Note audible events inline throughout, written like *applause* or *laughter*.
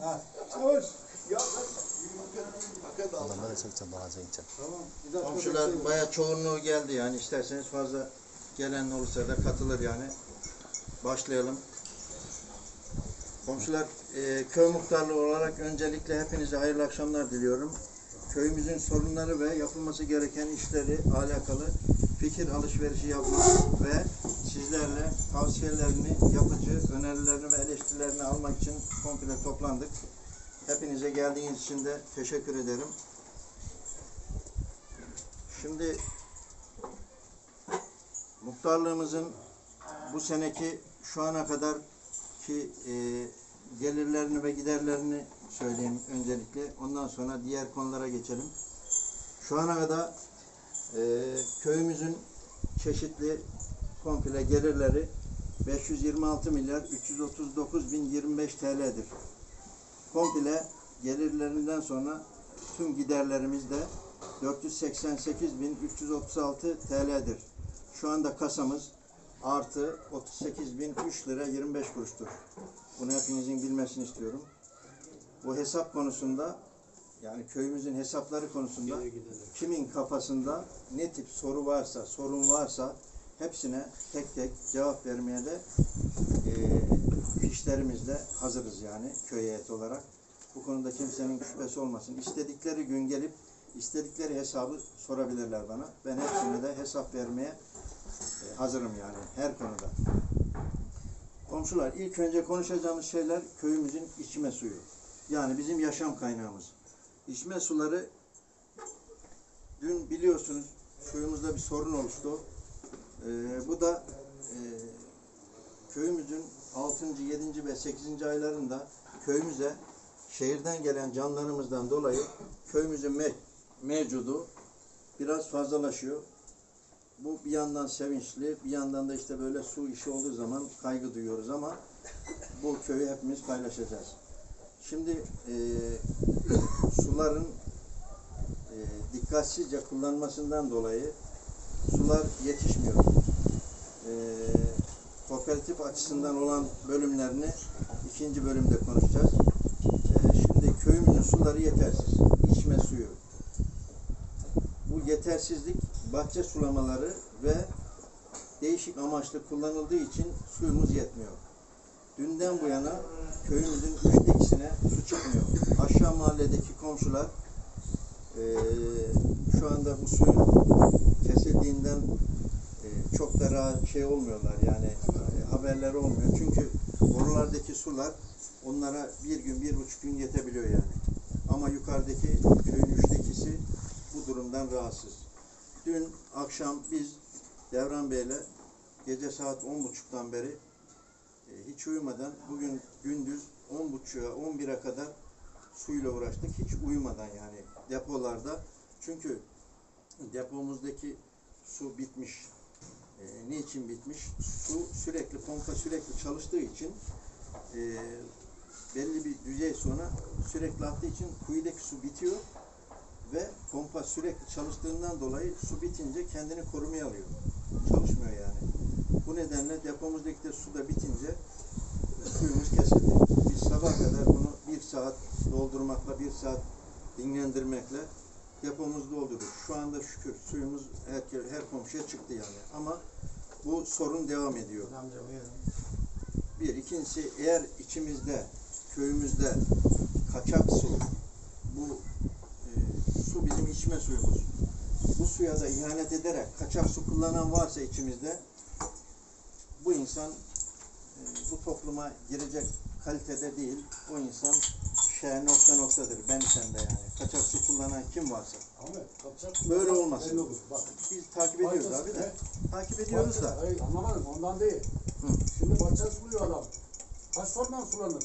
Ha. Hoş. Adamlara çekeceğim, bana çekeceğim. Tamam. Komşular bayağı çoğunluğu geldi yani isterseniz fazla gelen olursa da katılır yani. Başlayalım. Komşular e, köy muhtarlığı olarak öncelikle hepinize hayırlı akşamlar diliyorum. Köyümüzün sorunları ve yapılması gereken işleri alakalı fikir alışverişi yapmak ve sizlerle tavsiyelerini, yapıcı önerilerini ve eleştirilerini almak için komple toplandık. Hepinize geldiğiniz için de teşekkür ederim. Şimdi muhtarlığımızın bu seneki şu ana kadar ki e, gelirlerini ve giderlerini söyleyeyim öncelikle. Ondan sonra diğer konulara geçelim. Şu ana kadar e, köyümüzün çeşitli komple gelirleri 526 milyar 339 bin 25 TL'dir. Komple gelirlerinden sonra tüm giderlerimiz de 488.336 TL'dir. Şu anda kasamız artı 38.003 lira 25 kuruştur. Bunu hepinizin bilmesini istiyorum. Bu hesap konusunda yani köyümüzün hesapları konusunda kimin kafasında ne tip soru varsa, sorun varsa hepsine tek tek cevap vermeye de e, fişlerimizle hazırız yani köy heyeti olarak. Bu konuda kimsenin şüphesi olmasın. İstedikleri gün gelip istedikleri hesabı sorabilirler bana. Ben hepsine de hesap vermeye e, hazırım yani her konuda. Komşular ilk önce konuşacağımız şeyler köyümüzün içme suyu. Yani bizim yaşam kaynağımız. İçme suları dün biliyorsunuz suyumuzda bir sorun oluştu. Ee, bu da e, köyümüzün 6. 7. ve 8. aylarında köyümüze şehirden gelen canlarımızdan dolayı köyümüzün me- mevcudu biraz fazlalaşıyor. Bu bir yandan sevinçli, bir yandan da işte böyle su işi olduğu zaman kaygı duyuyoruz ama bu köyü hepimiz paylaşacağız. Şimdi e, suların e, dikkatsizce kullanmasından dolayı sular yetişmiyor. E, kooperatif açısından olan bölümlerini ikinci bölümde konuşacağız. E, şimdi köyümüzün suları yetersiz. İçme suyu. Bu yetersizlik bahçe sulamaları ve değişik amaçlı kullanıldığı için suyumuz yetmiyor. Dünden bu yana köyümüzün üçte ikisine su çıkmıyor. Aşağı mahalledeki komşular eee, şu anda bu suyun kesildiğinden eee, çok da rahat şey olmuyorlar yani eee, haberleri olmuyor. Çünkü borulardaki sular onlara bir gün, bir buçuk gün yetebiliyor yani. Ama yukarıdaki köyün üçte ikisi bu durumdan rahatsız. Dün akşam biz Devran Bey'le gece saat on buçuktan beri e, hiç uyumadan bugün gündüz 10.30'a 11'e kadar suyla uğraştık. Hiç uyumadan yani depolarda. Çünkü depomuzdaki su bitmiş. E, niçin bitmiş? Su sürekli pompa sürekli çalıştığı için e, belli bir düzey sonra sürekli aktığı için kuyudaki su bitiyor ve pompa sürekli çalıştığından dolayı su bitince kendini korumaya alıyor. Çalışmıyor yani. Bu nedenle depomuzdaki de su da bitince suyumuz kesildi. Biz sabah kadar bunu bir saat doldurmakla, bir saat dinlendirmekle depomuzu doldurduk. Şu anda şükür suyumuz her, her komşuya çıktı yani. Ama bu sorun devam ediyor. Bir. ikincisi eğer içimizde, köyümüzde kaçak su, bu e, su bizim içme suyumuz. Bu suya da ihanet ederek kaçak su kullanan varsa içimizde bu insan e, bu topluma girecek kalitede değil. O insan şey nokta noktadır. Ben sen de yani. Kaçak su kullanan kim varsa. Ahmet, kapacak. Böyle olmasın. Belli olur. Bak. Biz takip ediyoruz abi de. Takip ediyoruz da. Hayır anlamadım ondan değil. Hı. Şimdi bahçe suluyor adam. Kaç tordan sulanır?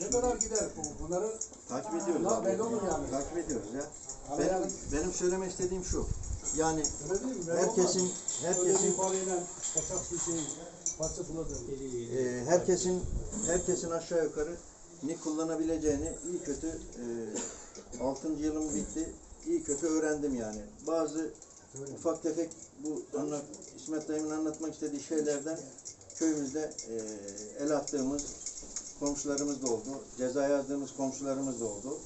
Ne kadar gider bu? Bunları Takip ediyoruz Bunlar abi. belli olur yani. Takip ediyoruz ya. Benim, yani- benim söylemek istediğim şu. Yani öyle değil mi? Belli herkesin olmaz. Herkesin bir parayla kaçak su şeyi bahçe suladı. e, herkesin herkesin aşağı yukarı ne kullanabileceğini iyi kötü e, 6. yılım bitti. İyi kötü öğrendim yani. Bazı ufak tefek bu anlat, İsmet dayımın anlatmak istediği şeylerden köyümüzde e, el attığımız komşularımız da oldu. Ceza yazdığımız komşularımız da oldu.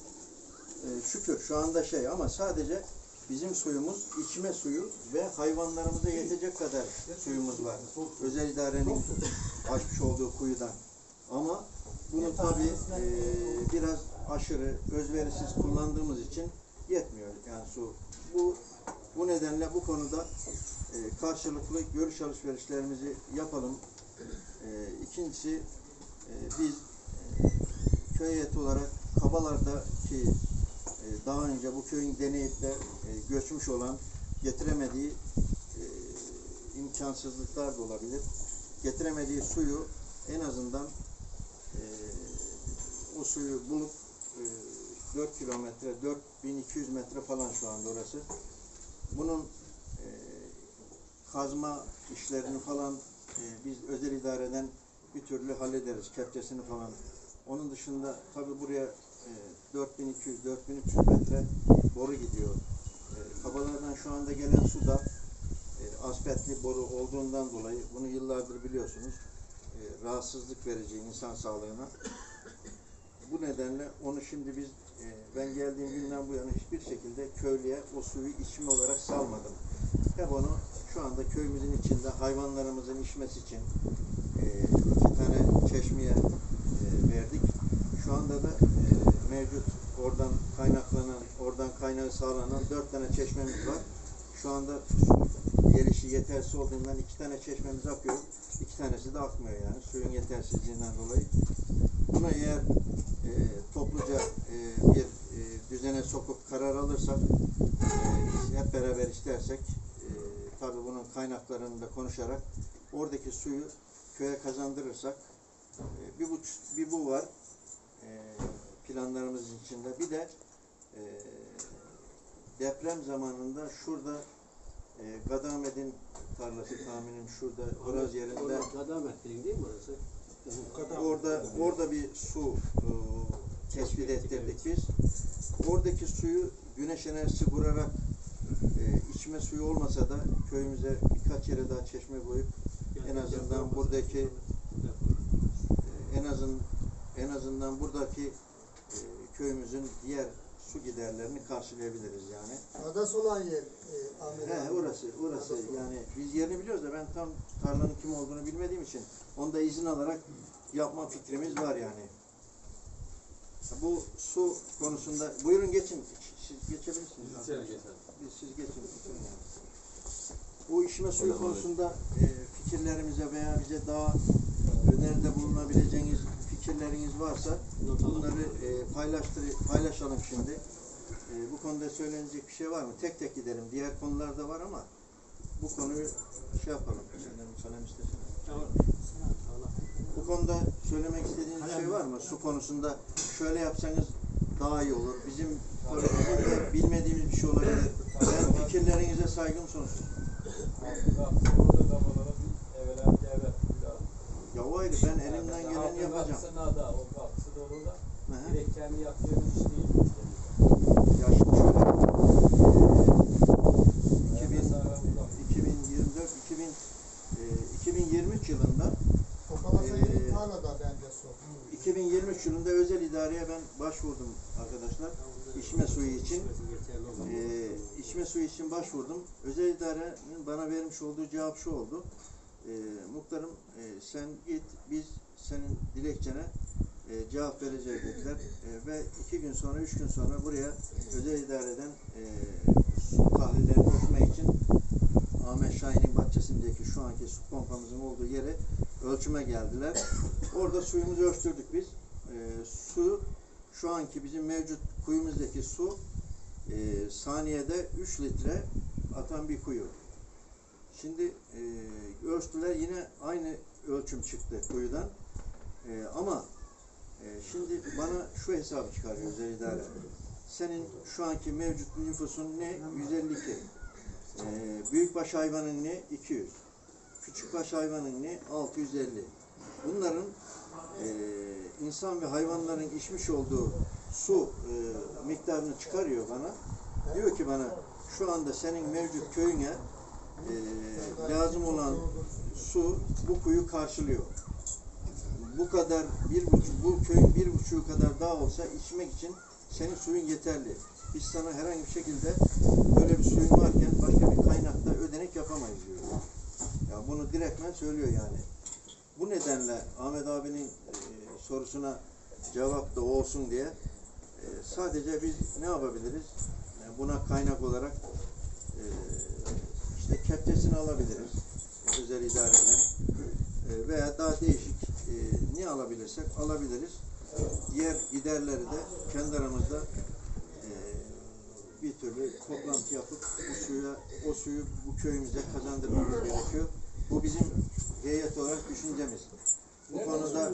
Ee, şükür şu anda şey ama sadece bizim suyumuz içme suyu ve hayvanlarımıza yetecek kadar suyumuz var. Özel idarenin açmış olduğu kuyudan. Ama bunu tabii e, biraz aşırı özverisiz kullandığımız için yetmiyor yani su. Bu bu nedenle bu konuda e, karşılıklı görüş alışverişlerimizi yapalım. E, ikincisi e, biz e, köy heyeti olarak Kabalar'daki e, daha önce bu köyün deneyip de e, göçmüş olan getiremediği e, imkansızlıklar da olabilir. Getiremediği suyu en azından e, o suyu bulup 4 kilometre, 4200 metre falan şu anda orası. Bunun e, kazma işlerini falan e, biz özel idareden bir türlü hallederiz. Kepçesini falan. Onun dışında tabi buraya e, 4200-4300 metre boru gidiyor. E, kabalardan şu anda gelen su da e, aspetli boru olduğundan dolayı bunu yıllardır biliyorsunuz. E, rahatsızlık verici insan sağlığına. Bu nedenle onu şimdi biz ben geldiğim günden bu yana hiçbir şekilde köylüye o suyu içme olarak salmadım. Hep onu şu anda köyümüzün içinde hayvanlarımızın içmesi için e, iki tane çeşmeye e, verdik. Şu anda da e, mevcut oradan kaynaklanan, oradan kaynağı sağlanan dört tane çeşmemiz var. Şu anda gelişi yetersiz olduğundan iki tane çeşmemiz akıyor. İki tanesi de akmıyor yani suyun yetersizliğinden dolayı. Buna eğer e, topluca düzene sokup karar alırsak, e, hep beraber istersek, e, tabii bunun kaynaklarını da konuşarak oradaki suyu köye kazandırırsak, e, bir bu, bir bu var e, planlarımızın içinde. Bir de e, deprem zamanında şurada e, Gadamet'in tarlası tahminim şurada Oraz yerinde Kadamettin değil mi orası? Orada orada bir su e, tespit ettirdik biz. Oradaki suyu güneş enerjisi vurarak e, içme suyu olmasa da köyümüze birkaç yere daha çeşme koyup en azından buradaki e, en azın en azından buradaki e, köyümüzün diğer su giderlerini karşılayabiliriz yani. Adas olan yer e, Ahmet He, abi. orası, orası Adas yani biz yerini biliyoruz da ben tam tarlanın kim olduğunu bilmediğim için onda izin alarak yapma fikrimiz var yani. Bu su konusunda, buyurun geçin, siz geçebilirsiniz. Biz siz geçin. bitirin yani. Bu içme suyu konusunda e, fikirlerimize veya bize daha öneride bulunabileceğiniz fikirleriniz varsa bunları e, paylaştır, paylaşalım şimdi. E, bu konuda söylenecek bir şey var mı? Tek tek gidelim. Diğer konular da var ama bu konuyu şey yapalım. Senden kalem istesene. Konuda söylemek istediğiniz şey var mı? Su konusunda şöyle yapsanız daha iyi olur. Bizim böyle bizim de bilmediğimiz bir şey olabilir. Ben fikirlerinize saygım sonsuz. Ya o ayrı ben elimden geleni yapacağım. da, o kapısı dolu da. Direkt kendi yaptığımız iş değil. İdareye ben başvurdum arkadaşlar. İçme suyu için. Ee, içme suyu için başvurdum. Özel idarenin bana vermiş olduğu cevap şu oldu. Ee, muhtarım e, sen git biz senin dilekçene e, cevap vereceğiz dediler. E, ve iki gün sonra, üç gün sonra buraya özel idareden e, su tahlillerini ölçmek için Ahmet Şahin'in bahçesindeki şu anki su pompamızın olduğu yere ölçüme geldiler. Orada suyumuzu ölçtürdük biz. E, su şu anki bizim mevcut kuyumuzdaki su e, saniyede 3 litre atan bir kuyu. Şimdi e, ölçtüler yine aynı ölçüm çıktı kuyudan. E, ama e, şimdi bana şu hesabı çıkarıyor idare. Senin şu anki mevcut nüfusun ne? 152. E, büyükbaş hayvanın ne? 200. Küçükbaş hayvanın ne? 650. Bunların e, insan ve hayvanların içmiş olduğu su e, miktarını çıkarıyor bana. Diyor ki bana şu anda senin mevcut köyüne e, lazım olan su bu kuyu karşılıyor. bu kadar bir buçuk, bu köyün bir buçuğu kadar daha olsa içmek için senin suyun yeterli. Biz sana herhangi bir şekilde böyle bir suyun varken başka bir kaynakta ödenek yapamayız diyor. Ya bunu direktmen söylüyor yani. Bu nedenle Ahmet abinin e, sorusuna cevap da olsun diye e, sadece biz ne yapabiliriz? Buna kaynak olarak e, işte kepçesini alabiliriz. Özel idareden. Veya daha değişik ne alabilirsek alabiliriz. Diğer giderleri de kendi aramızda bir türlü toplantı yapıp bu suya, o suyu bu köyümüze kazandırmamız gerekiyor. Bu bizim heyet olarak düşüncemiz. Bu konuda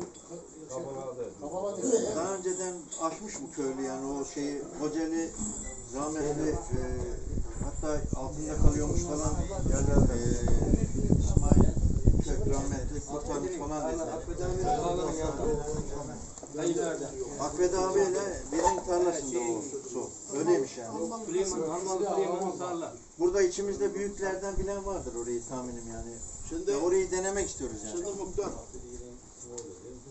Kavala değil. daha önceden aşmış bu köylü yani o şeyi Kocaeli rahmetli e, hatta altında kalıyormuş falan e, İsmail Kök rahmetli kurtarmış falan dedi. Dayı nerede? Akved abiyle birinin tarlasında o su. Öyleymiş yani. Burada içimizde büyüklerden bilen vardır orayı tahminim yani. Şimdi, Ya orayı denemek istiyoruz yani. şimdi muhtar.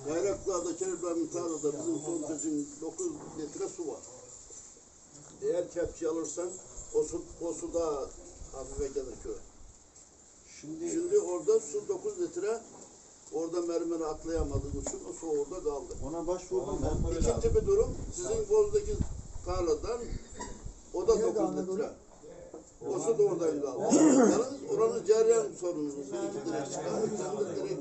Bayraklı'da, Çelebi'nin tarlada bizim son sözün 9 litre su var. Eğer kepçe alırsan o su, o su daha hafife gelir köye. Şimdi Şimdi orada su 9 litre orada mermeri atlayamadığın için o su orada kaldı. ona başvurdum ben. İkinci bir durum sizin Boz'daki tarladan o da Nerede 9 anladın? litre. O su da oradan kaldı. Yalnız oranın cereyan sorunumuz. Bir iki tane de direk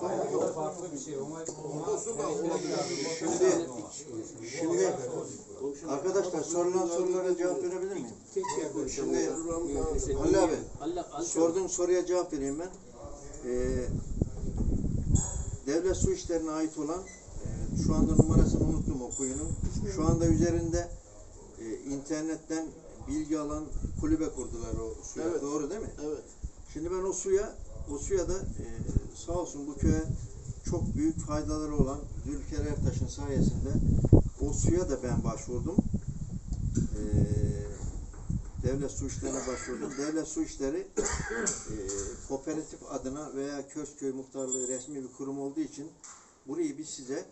sorunu yok. Farklı bir şey. Ona, O su da olabilir. Şimdi şimdi arkadaşlar sorulan sorulara cevap verebilir miyim? Şimdi Ali abi sorduğun soruya cevap vereyim ben. Ee, devlet su işlerine ait olan e, şu anda numarasını unuttum o kuyunun. Şu anda üzerinde e, internetten bilgi alan kulübe kurdular o suya. Evet. Doğru değil mi? Evet. Şimdi ben o suya, o suya da e, sağ olsun bu köye çok büyük faydaları olan Zülker Ertaş'ın sayesinde o suya da ben başvurdum. E, devlet su işlerine başvurdum. Devlet su işleri e, kooperatif adına veya Köşköy Muhtarlığı resmi bir kurum olduğu için burayı biz size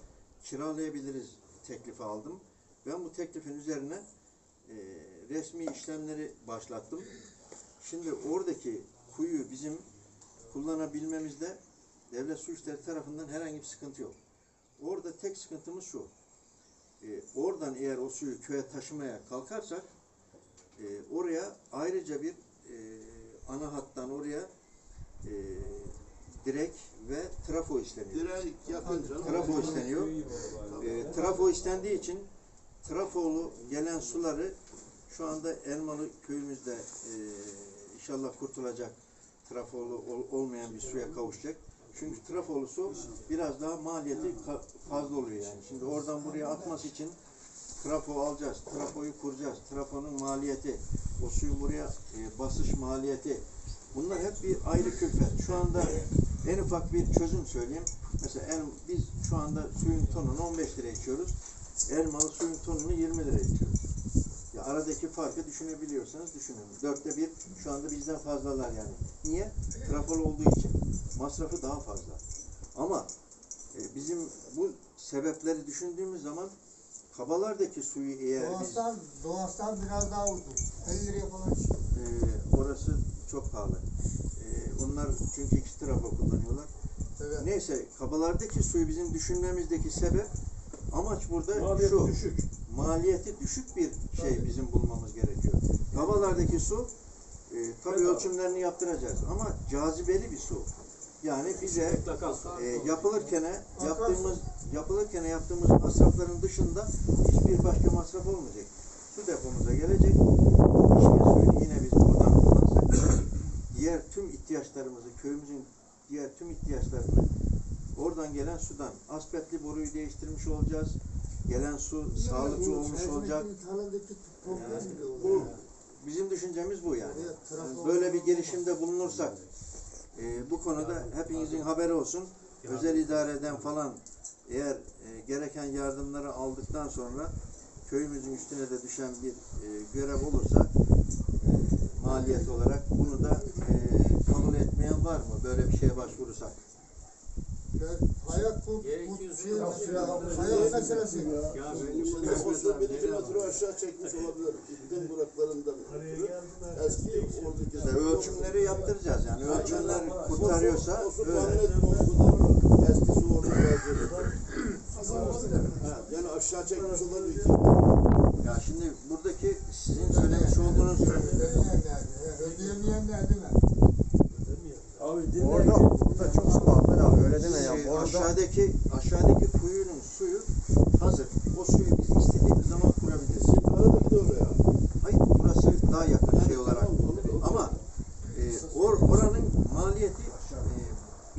kiralayabiliriz teklifi aldım. Ben bu teklifin üzerine e, resmi işlemleri başlattım. Şimdi oradaki kuyu bizim kullanabilmemizde devlet su işleri tarafından herhangi bir sıkıntı yok. Orada tek sıkıntımız şu. E, oradan eğer o suyu köye taşımaya kalkarsak e, oraya ayrıca bir e, ana hattan oraya e, direk ve trafo isteniyor. Direk yakın canım. Trafo isteniyor. E, trafo istendiği için trafolu gelen suları şu anda Elmalı köyümüzde e, inşallah kurtulacak. Trafolu ol- olmayan bir suya kavuşacak. Çünkü trafolu su biraz daha maliyeti fazla oluyor yani. Şimdi oradan buraya atması için trafo alacağız, trafoyu kuracağız, trafonun maliyeti, o suyun buraya e, basış maliyeti. Bunlar hep bir ayrı külfet. Şu anda en ufak bir çözüm söyleyeyim. Mesela el, biz şu anda suyun tonunu 15 lira içiyoruz. Elmalı suyun tonunu 20 lira içiyoruz. Aradaki farkı düşünebiliyorsanız düşünün. Dörtte bir şu anda bizden fazlalar yani. Niye? Trafol olduğu için. Masrafı daha fazla. Ama e, bizim bu sebepleri düşündüğümüz zaman kabalardaki suyu eğer biz Doğastan, doğastan biraz daha ucuz. 50 liraya falan çıkıyor. e, orası çok pahalı. E, onlar çünkü iki trafo kullanıyorlar. Evet. Neyse kabalardaki suyu bizim düşünmemizdeki sebep amaç burada Maliyeti şu. düşük. Maliyeti düşük bir şey bizim bulmamız gerekiyor. Kabalardaki su e, tabii Bedava. ölçümlerini yaptıracağız ama cazibeli bir su. Yani bize e, yapılırken yaptığımız yapılırken yaptığımız masrafların dışında hiçbir başka masraf olmayacak. Su depomuza gelecek. İçme suyunu yine biz buradan kullansak *coughs* diğer tüm ihtiyaçlarımızı köyümüzün diğer tüm ihtiyaçlarını oradan gelen sudan aspetli boruyu değiştirmiş olacağız. Gelen su sağlıklı olmuş olacak. Bile Bu bizim düşüncemiz bu yani. Yani Böyle bir gelişimde bulunursak e, bu konuda hepinizin haberi olsun. Özel idareden falan eğer e, gereken yardımları aldıktan sonra köyümüzün üstüne de düşen bir e, görev olursa e, maliyet olarak bunu da e, kabul etmeyen var mı böyle bir şeye başvurursak? Hayat bu, bu şey, hayat meselesi. Ya benim bu bir iki metre aşağı çekmiş olabilir. İpten duraklarından ötürü. Eski oradaki ölçümleri yaptıracağız yani ölçümler kurtarıyorsa öyle. tahmin etme o kadar eski su orada. Ha, Yani aşağı çekmiş olabilir. Ya şimdi